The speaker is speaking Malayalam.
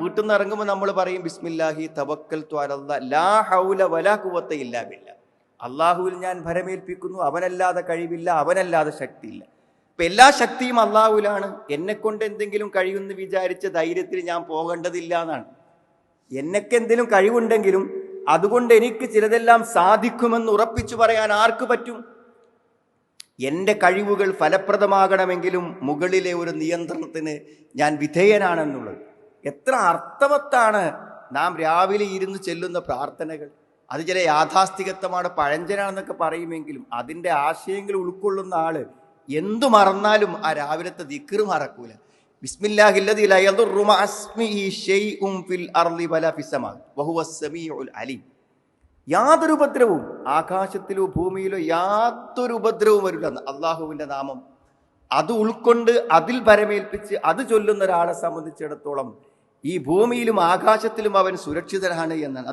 വീട്ടിൽ നിന്ന് ഇറങ്ങുമ്പോൾ നമ്മൾ പറയും ബിസ്മില്ലാഹി തവക്കൽ ലാ ഹൗല വലാ ഇല്ലാ അള്ളാഹുവിൽ ഞാൻ ഭരമേൽപ്പിക്കുന്നു അവനല്ലാതെ കഴിവില്ല അവനല്ലാതെ ശക്തിയില്ല. ഇപ്പൊ എല്ലാ ശക്തിയും അള്ളാഹുലാണ് എന്നെ കൊണ്ട് എന്തെങ്കിലും കഴിയുമെന്ന് വിചാരിച്ച ധൈര്യത്തിൽ ഞാൻ പോകേണ്ടതില്ല എന്നാണ്. എന്നൊക്കെ എന്തെങ്കിലും കഴിവുണ്ടെങ്കിലും അതുകൊണ്ട് എനിക്ക് ചിലതെല്ലാം സാധിക്കുമെന്ന് ഉറപ്പിച്ചു പറയാൻ ആർക്ക് പറ്റും? എന്റെ കഴിവുകൾ ഫലപ്രദമാകണമെങ്കിലും മുകളിലെ ഒരു നിയന്ത്രണത്തിന് ഞാൻ വിധേയനാണെന്നുള്ളത്. എത്ര അർത്ഥവത്താണ് നാം രാവിലെ ഇരുന്ന് ചെല്ലുന്ന പ്രാർത്ഥനകൾ. അത് ചില യാഥാസ്ഥികത്വമാണ് പഴഞ്ചനാണെന്നൊക്കെ പറയുമെങ്കിലും അതിന്റെ ആശയങ്ങൾ ഉൾക്കൊള്ളുന്ന ആൾ എന്തു മറന്നാലും ആ രാവിലത്തെ ദിക്കറ് മറക്കൂല. അലീം. യാതൊരു ഉപദ്രവവും ആകാശത്തിലോ ഭൂമിയിലോ യാതൊരു ഉപദ്രവവും വരില്ല. അള്ളാഹുവിന്റെ നാമം അത് ഉൾക്കൊണ്ട് അതിൽ പരമേൽപ്പിച്ച് അത് ചൊല്ലുന്ന ഒരാളെ സംബന്ധിച്ചിടത്തോളം ഈ ഭൂമിയിലും ആകാശത്തിലും അവൻ സുരക്ഷിതനാണ് എന്നാണ്